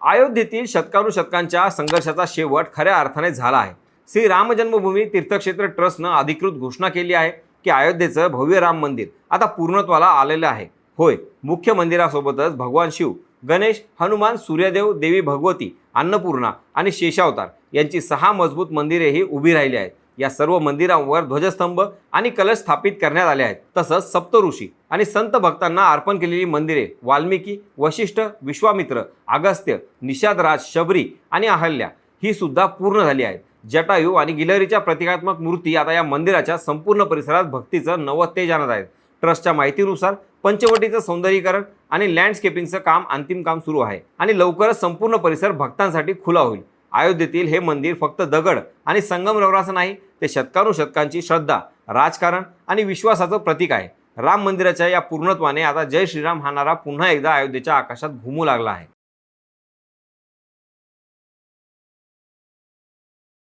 अयोध्येतील शतकानुशतकांच्या संघर्षाचा शेवट खऱ्या अर्थाने झाला आहे. श्री राम जन्मभूमी तीर्थक्षेत्र ट्रस्टनं अधिकृत घोषणा केली आहे की अयोध्येचं भव्य राम मंदिर आता पूर्णत्वाला आलेलं आहे. होय मुख्य मंदिरासोबतच भगवान शिव गणेश हनुमान सूर्यदेव देवी भगवती अन्नपूर्णा आणि शेषावतार यांची सहा मजबूत मंदिरेही उभी राहिली आहेत. या सर्व मंदिरांवर ध्वजस्तंभ आणि कलश स्थापित करण्यात आले आहेत. तसंच सप्तऋषी आणि संत भक्तांना अर्पण केलेली मंदिरे वाल्मिकी वशिष्ठ विश्वामित्र अगस्त्य निषादराज शबरी आणि अहल्या ही सुद्धा पूर्ण झाली आहेत. जटायू आणि गिलहरीच्या प्रतिकात्मक मूर्ती आता या मंदिराच्या संपूर्ण परिसरात भक्तीचं नवं तेज आणत आहेत. ट्रस्टच्या माहितीनुसार पंचवटीचं सौंदर्यीकरण आणि लँडस्केपिंगचं काम अंतिम काम सुरू आहे आणि लवकरच संपूर्ण परिसर भक्तांसाठी खुला होईल. अयोध्येतील हे मंदिर फक्त दगड आणि संगमरवराचं नाही ते शतकानुशतकांची श्रद्धा राजकारण आणि विश्वासाचं प्रतीक आहे. राम मंदिराच्या या पूर्णत्वाने आता जय श्रीराम हा नारा पुन्हा एकदा अयोध्येच्या आकाशात घुमू लागला आहे.